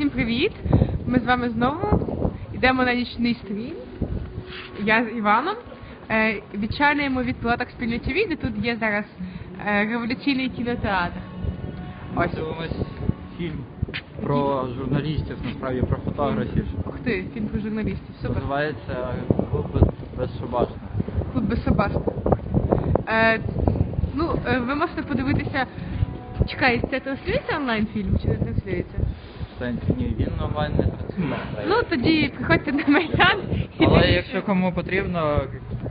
всім привіт! Ми з вами знову йдемо на нічний стрім. Я з Іваном. Е, Відчалюємо від пілоток спільної ТВ, де тут є зараз е, революційний кінотеатр. Ось. Дивимось фільм про журналістів, насправді про фотографів. Ух ти, фільм про журналістів. Супер. Називається Клуб без, безшабашних. Тут без собаки. Е, ну, е, ви можете подивитися. Чекай, це транслюється онлайн фільм чи не транслюється? Ні, він онлайн не працює. Ну тоді приходьте на майдан. і Але якщо кому потрібно,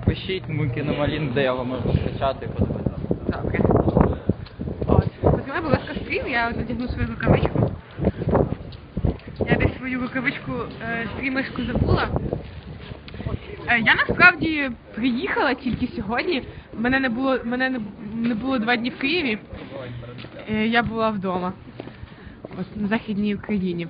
пишіть, ми кинемо лінк, де його можна скачати і подивитися. Добре. От. Познімай, будь ласка, стрім, я надягну свою рукавичку. Я десь свою рукавичку е, стрімерську забула. Е, я насправді приїхала тільки сьогодні. Мене не було, мене не, не було два дні в Києві. Е, я була вдома. На Західній Україні.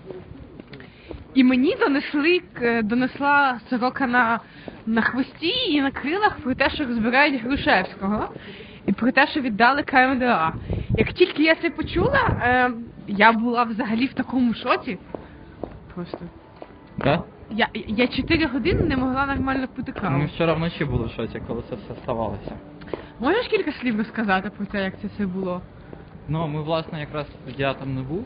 І мені донесли, донесла сорока на, на хвості і на крилах про те, що розбирають Грушевського, і про те, що віддали КМДА. Як тільки я це почула, е, я була взагалі в такому шоці. Просто. Так? Я, я 4 години не могла нормально пити каву. Ми вчора вночі були в шоці, коли це все ставалося. Можеш кілька слів розказати про те, як це все було? Ну, ми, власне, якраз я там не був,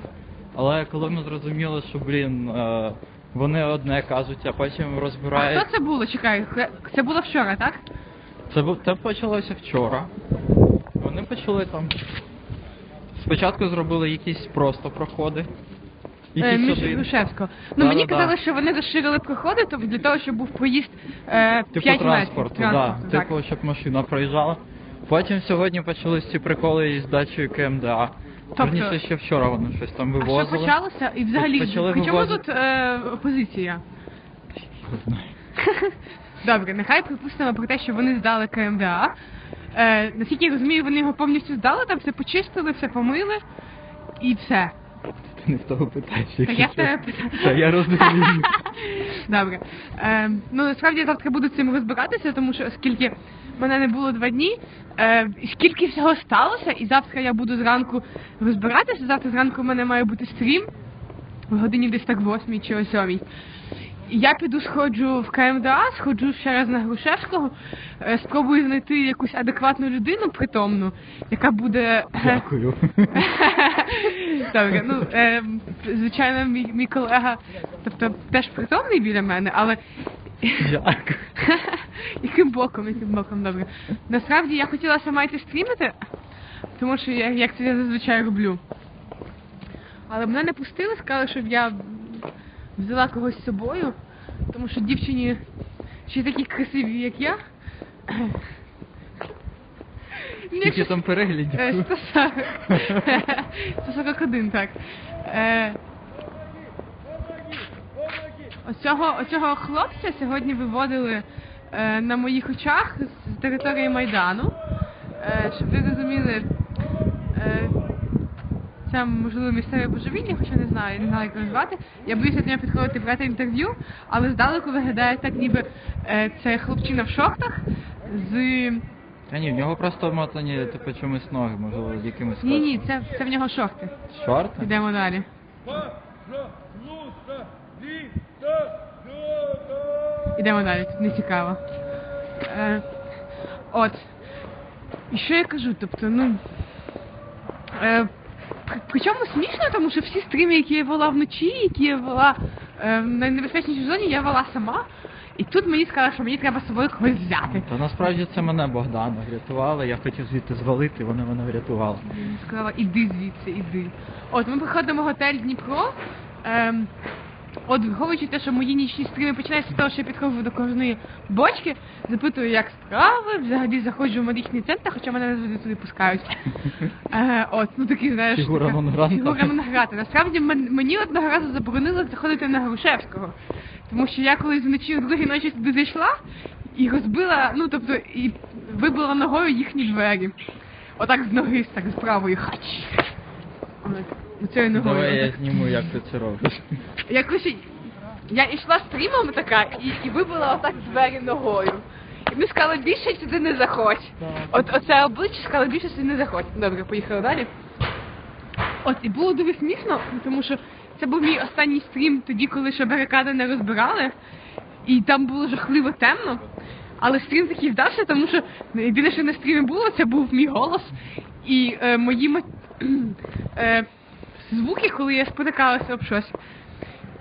але коли ми зрозуміли, що, блін, е, вони одне кажуть, а потім А розбирають. хто це було? Чекай, хе- це було вчора, так? Це, бу- це почалося вчора. Вони почали там. Спочатку зробили якісь просто проходи. Е, Якісь між один. Грушевського. Ну мені Да-да-да. казали, що вони розширили проходи тобто для того, щоб був проїзд е, 5 Типу метрів. транспорту, да. Транспорту, так. Типу, щоб машина проїжджала. Потім сьогодні почались ці приколи із дачею КМДА. Тобто- Верніше, ще вчора вони щось там А вивозили. що почалося? І взагалі, Почали при чому вивозити- тут е, опозиція? Добре, нехай припустимо про те, що вони здали КМДА. Е, наскільки я розумію, вони його повністю здали, там все почистили, все помили і все. Ти не в того питаєш. Та якщо я в тебе чесно. питаю. Та я розумію. Добре. Е, ну насправді завтра буду з цим розбиратися, тому що оскільки мене не було два дні, е, скільки всього сталося, і завтра я буду зранку розбиратися. Завтра зранку в мене має бути стрім в годині десь так восьмій чи о сьомій. Я піду сходжу в КМДА, сходжу ще раз на Грушевського, е, спробую знайти якусь адекватну людину притомну, яка буде Дякую. Добре, ну е, звичайно, мій, мій колега, тобто теж притомний біля мене, але Дякую. яким боком, яким боком, добре. Насправді я хотіла сама йти стрімити, тому що я як це я зазвичай роблю. Але мене не пустили, сказали, щоб я взяла когось з собою, тому що дівчині ще такі красиві, як я. Скільки там переглядів? Е, 140. 141, так. Оцього, оцього хлопця сьогодні виводили е, на моїх очах з території Майдану. Е, щоб ви розуміли, е, це можливо місцеве божевілля, хоча не знаю, не знаю, як його звати. Я боюся до нього підходити брати інтерв'ю, але здалеку виглядає так, ніби е, це хлопчина в шортах з. Та ні, в нього просто мотані, типу, чомусь ноги, можливо, з якимось Ні, ні, це, це в нього шорти. Шорти? Йдемо далі. Ідемо далі, тут не цікаво. Е, от. І що я кажу, тобто, ну. Е, причому смішно, тому що всі стріми, які я вела вночі, які я вела е, в найнебезпечнішій зоні, я вела сама. І тут мені сказали, що мені треба з собою когось взяти. Та насправді це мене Богдана врятувала, я хотів звідти звалити, вони мене врятували. Мені сказала, іди звідси, іди. От ми приходимо в готель Дніпро. Ем, от враховуючи те, що мої нічні стріми починаються з того, що я підходжу до кожної бочки, запитую, як справи, взагалі заходжу в медичний центр, хоча мене не завжди туди пускають. Е, от, ну такий, знаєш, Фігура така- нон. Фігура нон грата. Насправді мен- мені одного разу заборонили заходити на Грушевського. Тому що я колись вночі другій ночі туди зайшла і розбила, ну тобто, і вибила ногою їхні двері. Отак з ноги, так з правої хач. От, Ногою. Давай я зніму, як ти це робиш. Якось я йшла стрімом така і, і вибила отак двері ногою. І ми сказали, більше сюди не заходь. От оце обличчя сказали, більше сюди не заходь. Добре, поїхали далі. От, і було дуже смішно, тому що це був мій останній стрім тоді, коли ще барикади не розбирали. І там було жахливо темно. Але стрім такий вдався, тому що єдине, що на стрімі було, це був мій голос і е, мої е, звуки, коли я спотикалася об щось.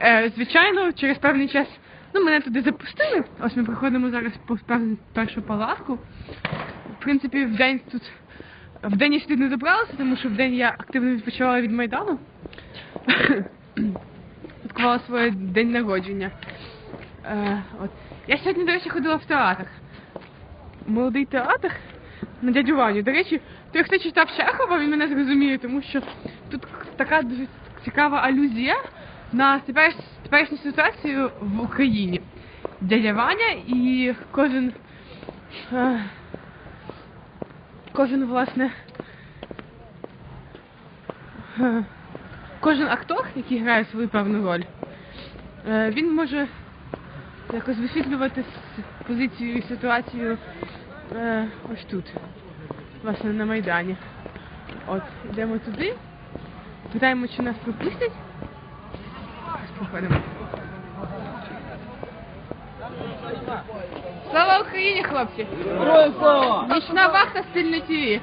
Е, звичайно, через певний час ну, мене туди запустили. Ось ми приходимо зараз по першу палатку. В принципі, в день тут в день я сюди не добралася, тому що в день я активно відпочивала від Майдану. Відкувала своє день народження. Е, от. Я сьогодні, до речі, ходила в театр. Молодий театр на дядю Ваню. До речі, той, хто читав Чехова, він мене зрозуміє, тому що тут така дуже цікава алюзія на теперішню ситуацію в Україні. Дядя Ваня і кожен. е, кожен, власне. е, Кожен актор, який грає свою певну роль, е, він може якось висвітлювати позицію і ситуацію ось тут, власне, на Майдані. От, йдемо туди, питаємо, чи нас пропустять. Проходимо. Слава Україні, хлопці! Героям слава! Нічна вахта стильне ТВ.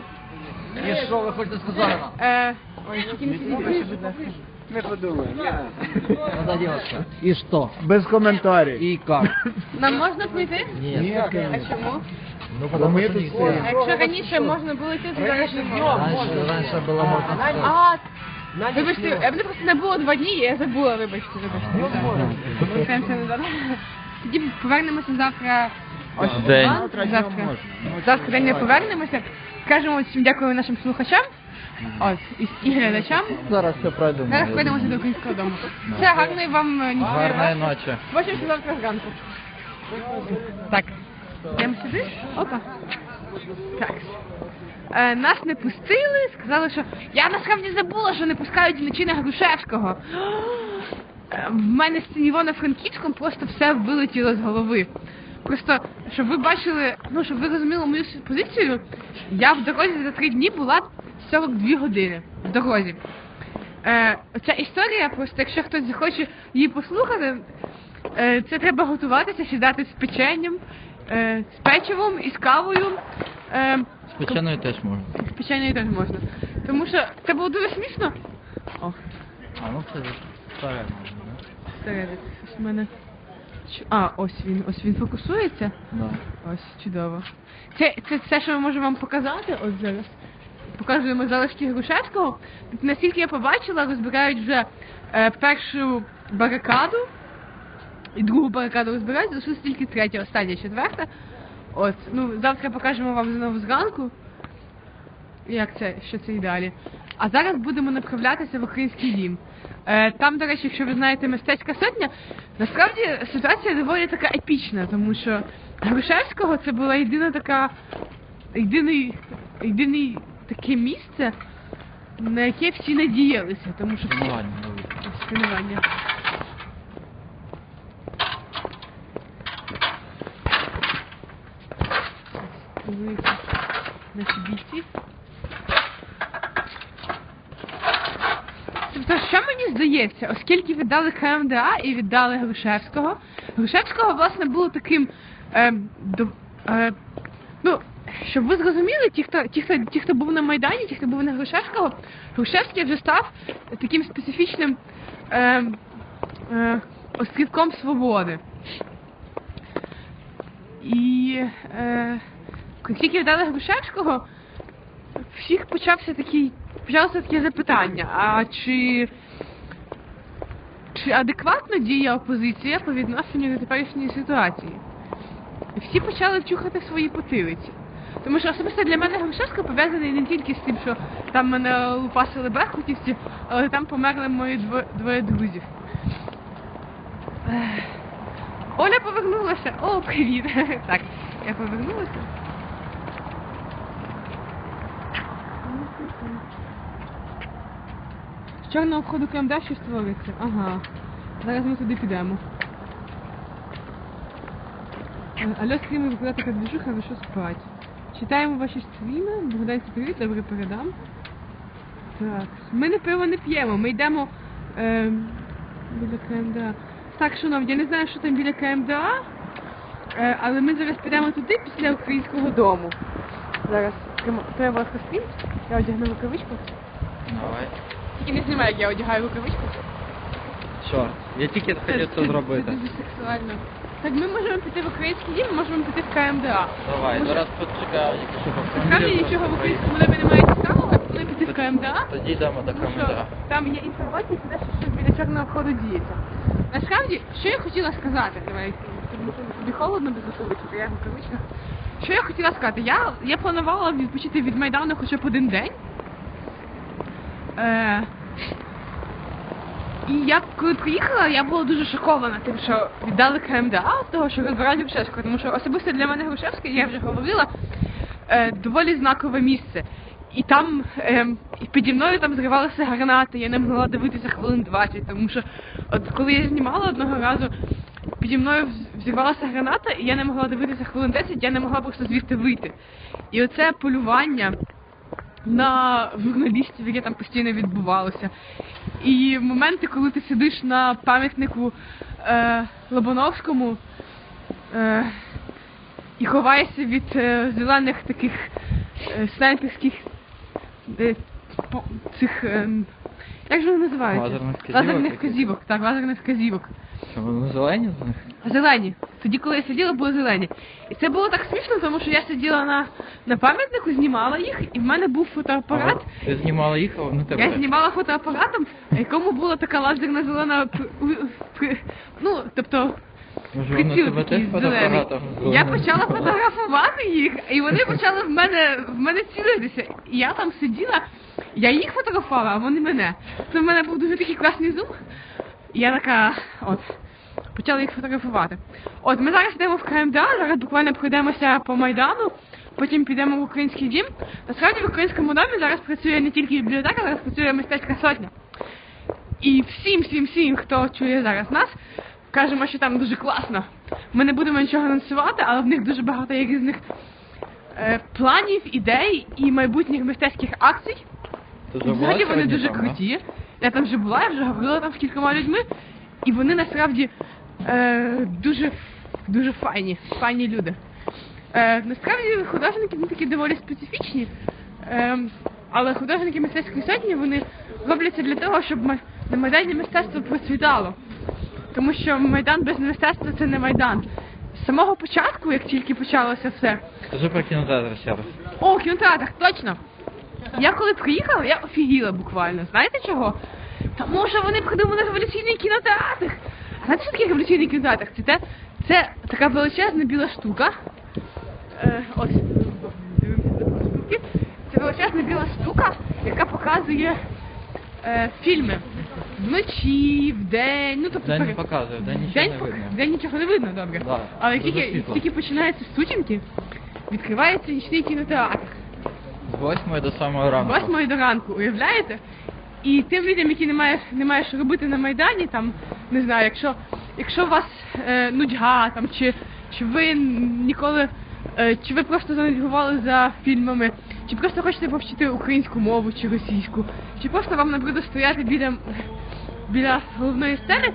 І що ви хочете сказати? Е, ой, тільки не сидіть будь ласка. Не подумаємо. Молода девочка. И что? Без коментарів. И как? Нам можна прийти? Нет. А чому? Ну потому что не. А якщо раніше можна було йти, то зараз не можна. Раньше, раньше было можно стоять. А, вибачте, я мене просто не було два дні, я забула, вибачте, вибачте. Повертаємося назад. Тоді повернемося завтра. Ось День. Завтра. Завтра день не повернемося. Скажемо всім дякую нашим слухачам. Ось, і, і глядачам. Зараз все пройдемо. Зараз прийдемося до українського дому. Все, гарної вам е, нічної Гарної ночі. ночі. Бачимося завтра зранку. Так. Йдемо сюди. Опа. Так. Е, нас не пустили, сказали, що я насправді забула, що не пускають вночі Грушевського. Е, В мене з Івано-Франківськом просто все вилетіло з голови. Просто, щоб ви бачили, ну щоб ви розуміли мою позицію, я в дорозі за три дні була 42 години в дорозі. Е, ця історія, просто якщо хтось захоче її послухати, е, це треба готуватися, сідати з печенням, е, з печивом і з кавою. Е, З печеною теж можна. з печеною теж можна. Тому що це було дуже смішно. О, А ну це старе можна, всередині. Ось в мене. Чу- А, ось він, ось він фокусується. да? Ось, чудово. Це, це все, що ми можемо вам показати, ось зараз. Показуємо залишки Грушевського. Наскільки я побачила, розбирають вже е, першу барикаду і другу барикаду розбирають, залишилась тільки третя, остання, четверта. От, ну, завтра покажемо вам знову зранку, як це, що це і далі. А зараз будемо направлятися в український дім. Е, там, до речі, якщо ви знаєте мистецька сотня, насправді ситуація доволі така епічна, тому що Грушевського це була єдина така, єдиний, єдиний таке місце, на яке всі надіялися, тому що всі Тренування Дивіться, Наші бійці. Тобто, що мені здається, оскільки віддали КМДА і віддали Грушевського, Грушевського, власне, було таким. Е, до, е, ну, щоб ви зрозуміли, ті хто, ті, хто, ті, хто був на Майдані, ті, хто був на Грушевського, Грушевський вже став таким специфічним е, е, острівком свободи. І е, коли тільки віддали Грушевського, всіх почався такий, почалося таке запитання, а чи, чи адекватно діє опозиція по відношенню до теперішньої ситуації? І всі почали вчухати свої потилиці. Тому що особисто для мене Грушевський пов'язаний не тільки з тим, що там мене лупасили беркутівці, але там померли мої дво- двоє друзів. Оля повернулася. О, привіт. Так, я повернулася. З чорного входу КМД щось твориться. Ага. Зараз ми туди підемо. Е, Алло, стріми, викладає така движуха, ви що спать? Читаємо ваші стріми, Богданці, привіт, добре передам. Так, ми не пиво не п'ємо, ми йдемо е, біля КМДА. Так, шановні, я не знаю, що там біля КМДА, е, але ми зараз підемо туди після українського дому. Зараз треба розкострім, я одягну рукавичку. Давай. Тільки не знімай, як я одягаю рукавичку. Чорт. Я тільки хотів це зробити. Це дуже сексуально. Так ми можемо піти в український дім, можемо піти в КМДА. Давай, зараз почекаю, якщо Насправді нічого в українському домі немає цікавого, коли піти в КМДА. Тоді йдемо до КМДА. там є інформація що щось біля чорного входу діється. Насправді, що я хотіла сказати, давай, тобі холодно без рукавички, я в рукавичках. Що я хотіла сказати? Я, я планувала відпочити від Майдану хоча б один день. Е, і я коли приїхала, я була дуже шокована тим, що віддали КМДА, з того, що розбирають Грушевського, тому що особисто для мене Грушевський, я вже говорила, е, доволі знакове місце. І там ем, і піді мною там зривалися гранати, я не могла дивитися хвилин 20, тому що от коли я знімала одного разу, піді мною вз- взірвалася граната, і я не могла дивитися хвилин 10, я не могла просто звідти вийти. І оце полювання на журналістів, яке там постійно відбувалося. І моменти, коли ти сидиш на пам'ятнику е, Лобановському е, і ховаєшся від е, зелених таких е, снайперських е, по- цих. е, як же вони називаються? Лазерних вказівок Лазерних якихось? вказівок, так, лазерних вказівок. Що, вони зелені з них? Зелені. Тоді, коли я сиділа, були зелені. І це було так смішно, тому що я сиділа на, на пам'ятнику, знімала їх, і в мене був фотоапарат. А, Ти знімала їх, а вони тебе. Я знімала фотоапаратом, в якому була така лазерна зелена п- у- при- ну, тобто Теж такий зелений. Я почала фотографувати їх, і вони почали в мене в мене цілитися. І я там сиділа, я їх фотографувала, а вони мене. Це в мене був дуже такий класний зум. І я така, от, почала їх фотографувати. От ми зараз йдемо в КМДА, зараз буквально пройдемося по Майдану, потім підемо в український дім. Насправді в українському домі зараз працює не тільки бібліотека, зараз працює мистецька сотня. І всім, всім, всім, хто чує зараз нас, кажемо, що там дуже класно. Ми не будемо нічого анонсувати, але в них дуже багато є різних е, планів, ідей і майбутніх мистецьких акцій. Ти І Взагалі вони дуже круті. Я там вже була, я вже говорила там з кількома людьми, і вони насправді е, дуже, дуже файні, файні люди. Е, насправді художники вони такі доволі специфічні, е, але художники мистецької сотні вони робляться для того, щоб на Майдані мистецтво процвітало. Тому що Майдан без мистецтва це не Майдан. З самого початку, як тільки почалося все, Скажи про кінотеатр ще раз. о, кінотеатр, точно. Я коли приїхала, я офігіла буквально. Знаєте чого? Тому що вони придумали революційний кінотеатр. А знаєте, що таке революційний кінотеатр? Це, те- це така величезна біла штука. Е, ось. Це величезна біла штука, яка показує е, фільми. Вночі, вдень, ну тобто День не пере- показує, день нічого не пок- видно. день нічого не видно, добре. Да, Але як дуже тільки, як світло. тільки починаються сутінки, відкривається нічний кінотеатр. З 8 до 7 ранку. З 8 до ранку, уявляєте? І тим людям, які не маєш, не що робити на Майдані, там, не знаю, якщо, якщо у вас е, нудьга, там, чи, чи ви ніколи, е, чи ви просто занудьгували за фільмами, чи просто хочете повчити українську мову чи російську, чи просто вам набридло стояти біля, біля головної сцени,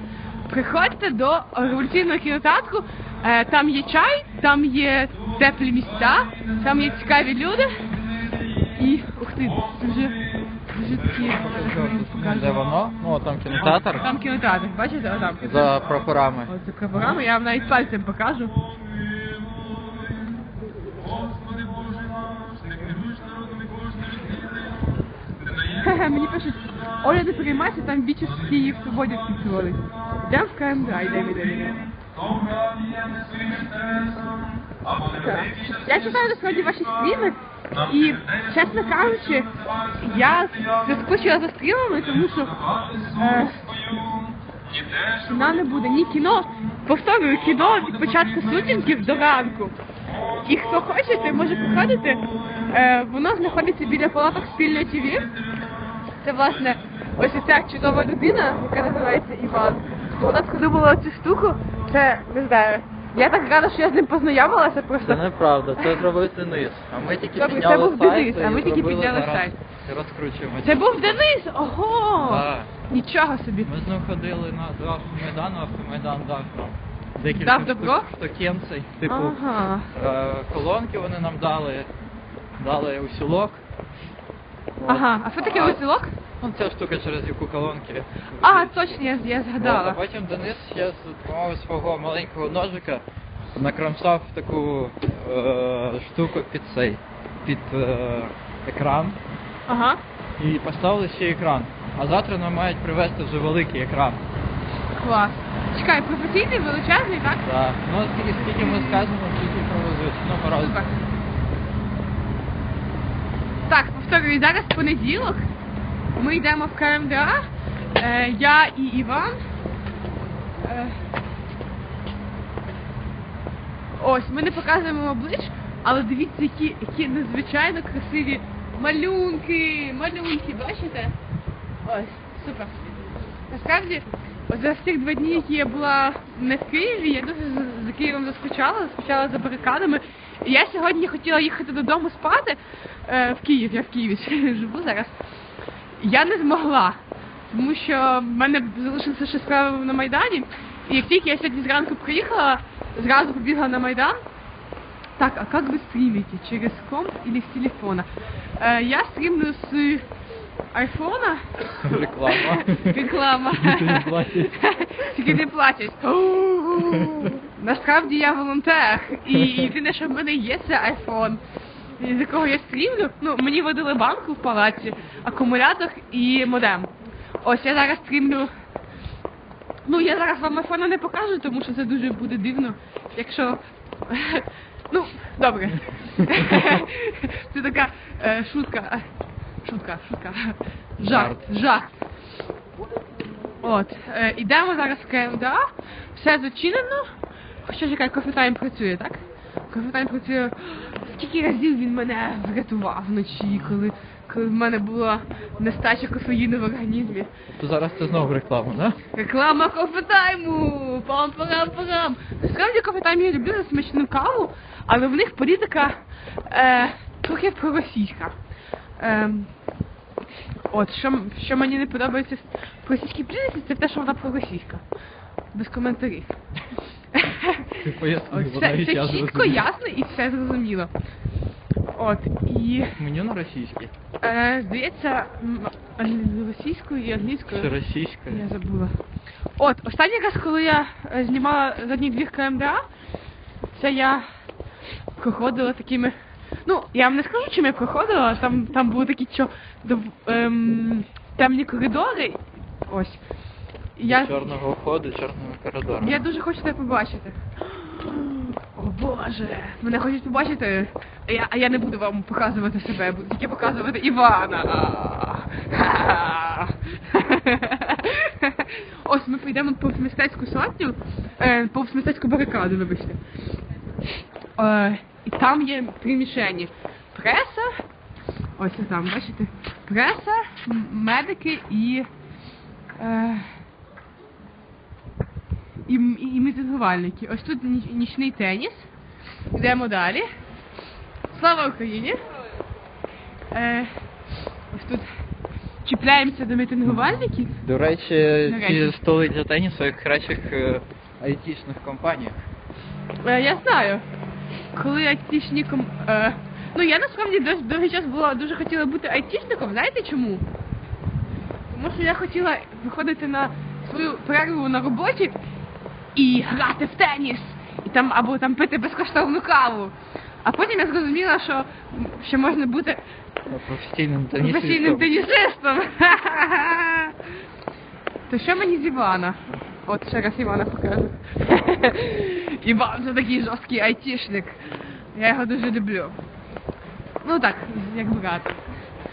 приходьте до революційного кінотеатру, е, там є чай, там є теплі місця, там є цікаві люди. І ух ти, це вже дуже такі Де воно? Ну, там кінотеатр. Там кінотеатр, бачите, отам. За прапорами. Оце програма, я вам навіть пальцем покажу. Мені пишуть, Оля, не переймайся, там бічі з Київ свободі підсувались. Йдемо в КМДА, йдемо, йдемо, йдемо. Я читаю насправді ваші стріми, і, чесно кажучи, я заскучила за стрімами, тому що е, кіно не буде, ні кіно. Повторюю, кіно від початку сутінків до ранку. І хто хоче, той може приходити. Е, воно знаходиться біля палаток спільної ТВ. Це власне ось ця чудова людина, яка називається Іван. Вона придумала цю штуку. Це не знаю. Я так рада, що я з ним познайомилася просто. Це неправда, це зробив Денис. А ми тільки Добре, це був сайт Денис, а ми тільки підняли сайт. розкручуємо. Це був Денис! Ого! Так. Нічого собі. Ми з ним ходили на до автомайдану, автомайдан дав нам декілька Дав добро? штукенцей, типу Ага. е, колонки вони нам дали, дали усілок. Ага. А що таке А- узілок? Ну, ця штука, через яку колонки. А, точно, я, я От, а згадала. потім Денис ще з допомогою свого маленького ножика накромсав таку е, штуку під цей, під е, екран Ага. і поставили ще екран. А завтра нам мають привезти вже великий екран. Клас. Чекай, професійний, величезний, так? Да. Ну скільки, скільки ми скажемо, скільки привезуть. Ну, пора. Супер. Повторюю, зараз понеділок. Ми йдемо в КМДА. Е, я і Іван. Е, ось, ми не показуємо облич, але дивіться, які, які надзвичайно красиві малюнки. Малюнки, бачите? Ось, супер. Насправді, за цих два дні, які я була не в Києві, я дуже за- Києвом заскучала, заскучала за барикадами. Я сьогодні хотіла їхати додому спати в Київ, я в Києві живу зараз. Я не змогла, тому що в мене залишилися ще справи на Майдані. І як тільки я сьогодні зранку приїхала, зразу побігла на Майдан. Так, а как вы стримите? Через комп или с телефона? Э, я стримлю с айфона. Реклама. Реклама. Тільки не платять. Тільки не платять. Насправді я волонтер. І єдине, що в мене є, це айфон. З якого я стрімлю. Ну, мені видали банку в палаці, акумулятор і модем. Ось я зараз стрімлю. Ну, я зараз вам айфона не покажу, тому що це дуже буде дивно, якщо. Ну, добре. Це така е, шутка. Шутка, шутка. Жарт, жарт. От, е, ідемо зараз в КМДА, все зачинено. Хоча чекай, кофетайм працює, так? Кофетайм працює. Скільки разів він мене врятував вночі, коли, коли в мене була нестача кофеїну в організмі. То зараз це знову реклама, да? Реклама кофетайму! Пам-парам-парам! Насправді кофетайм я люблю за смачну каву, але в них політика е, трохи проросійська. Е, от, що, що мені не подобається в російській політиці, це те, що вона проросійська. Без коментарів. Ти поясни, це, я це чітко, зрозумів. ясно і все зрозуміло. От, і Меню на російській. е, здається, м, ан- російською і англійською. Чи російською? Я забула. От, останній раз, коли я е, знімала задній двір КМДА, це я проходила такими. Ну, я вам не скажу, чим я проходила, там, там були такі чо, дов, ем, темні коридори. Ось. Я, Чорного входу, чорного коридору. я дуже хочу тебе побачити. О Боже, мене хочуть побачити, а я, а я не буду вам показувати себе, буду тільки показувати Івана. Ось ми підемо повз мистецьку сотню, е, повз мистецьку барикаду, вибачте. Е, і там є три мішені. Преса, ось там, бачите? Преса, медики і. Е, і, м- і мітингувальники. Ось тут ніч- нічний теніс. Йдемо далі. Слава Україні! Е, ось тут чіпляємося до мітингувальників. До речі, До ці столи для тенісу як кращих е, айтішних компаніях. Е, я знаю. Коли айтішні ком... Е, ну я насправді дов- довгий час була дуже хотіла бути айтішником, знаєте чому? Тому що я хотіла виходити на свою перерву на роботі і грати в теніс. І там або там пити безкоштовну каву. А потім я зрозуміла, що, що можна бути Професійним тенісистом. професійним тенісистом. То що мені з Івана? От ще раз Івана покажу. Іван це такий жорсткий айтішник. Я його дуже люблю. Ну так, як брат.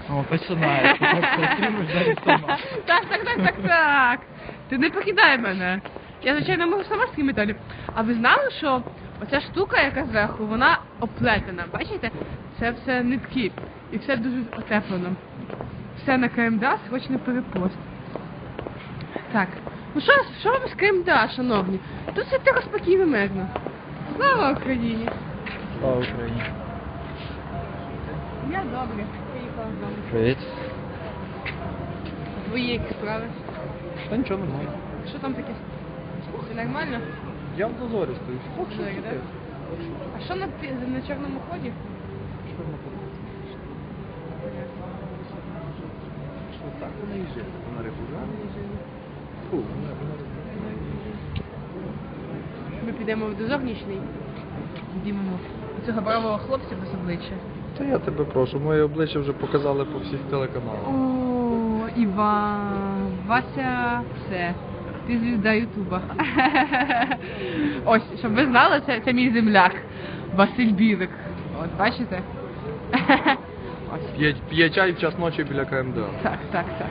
О, починає. Так, так, так, так, так. Ти не покидай мене. Я, звичайно, можу сама стрімити, але... А ви знали, що оця штука, яка зверху, вона оплетена. Бачите? Це все нитки. І все дуже отеплено. Все на КМДА, срочно перепост. Так. Ну що, що вам з КМДА, шановні? Тут все тихо спокійно мирно. Слава Україні! Слава Україні. Я добре. Поїхала вами. Привіт. Твої які справи. Та нічого нормально. Що там таке? Все нормально? Я в дозорі стою. Що Так, да? А що на, пі- на чорному ході? Що? Що так? Вона їжджає. Вона регулярно їжджає. Фу, вона вона Ми підемо в дозор нічний. Знімемо цього бравого хлопця без обличчя. Та я тебе прошу, моє обличчя вже показали по всіх телеканалах. О, Іван, Вася, все. Ти звізда Ютуба. Ось, щоб ви знали, це, це мій земляк. Василь Білик. От бачите? Ось. П'є, п'є чай в час ночі біля КМДА. Так, так, так.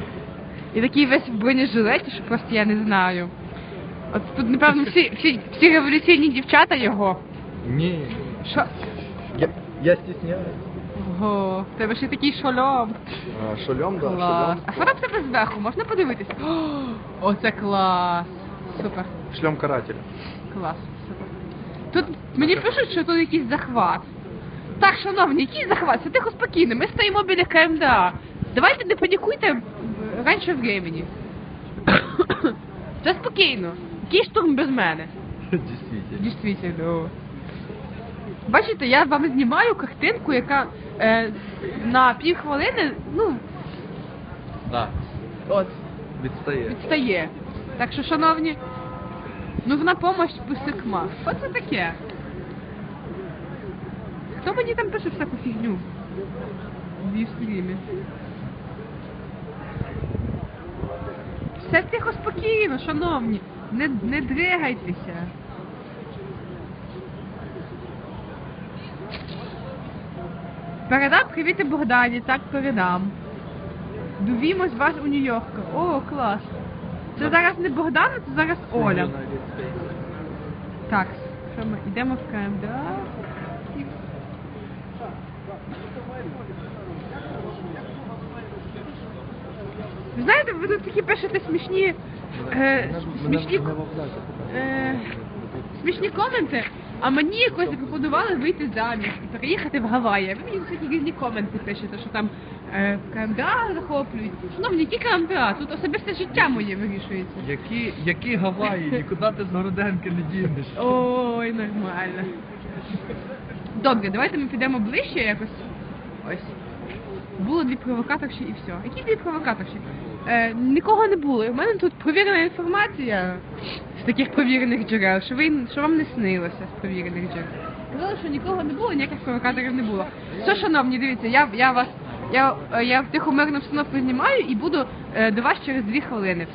І такий весь в бронежилеті, що просто я не знаю. От тут, напевно, всі, всі, всі революційні дівчата його. Ні. Що? Я, я стісняюсь. Ого, в тебе ще такий шольом. А, шольом, да, Клас. шольом. А що там в тебе зверху? Можна подивитися? О, Оце клас. Супер. Шльом карателя. Клас. Супер. Тут мені пишуть, що тут якийсь захват. Так, шановні, який захват? Це тихо спокійно. Ми стоїмо біля КМДА. Давайте не панікуйте раніше времени. Це спокійно. Який штурм без мене? Дійсно. Дійсно. Бачите, я вам знімаю картинку, яка е, на пів хвилини, ну, Да. от, Відстає. відстає. Так що, шановні, нужна помощь писикма. Що це таке? Хто мені там пише всяку фігню? В стрімі. Все тихо спокійно, шановні. Не, не дригайтеся. Передам привіт Богдані, так передам. Довімось вас у Нью-Йорку. О, клас. Це зараз не Богдана, це зараз Оля. Так, що ми йдемо в КМДА. Ви знаєте, ви тут такі пишете смішні, е, смішні, е, смішні коменти, а мені якось запропонували вийти заміж і переїхати в Гаваї. Ви мені всякі різні коменти пишете, що там е, КМДА захоплюють. Шановні, які КМДА? Тут особисте життя моє вирішується. Які, які Гаваї? Нікуди ти з Городенки не дінеш. Ой, нормально. Добре, давайте ми підемо ближче якось. Ось. Було дві провокаторші і все. Які дві провокаторші? Е, нікого не було. У мене тут провірена інформація з таких провірених джерел, що, ви, що вам не снилося з провірених джерел. Казали, що нікого не було, ніяких провокаторів не було. Все, шановні, дивіться, я, я вас. Я, я в тихомирну обстановку знімаю і буду е, до вас через дві хвилини.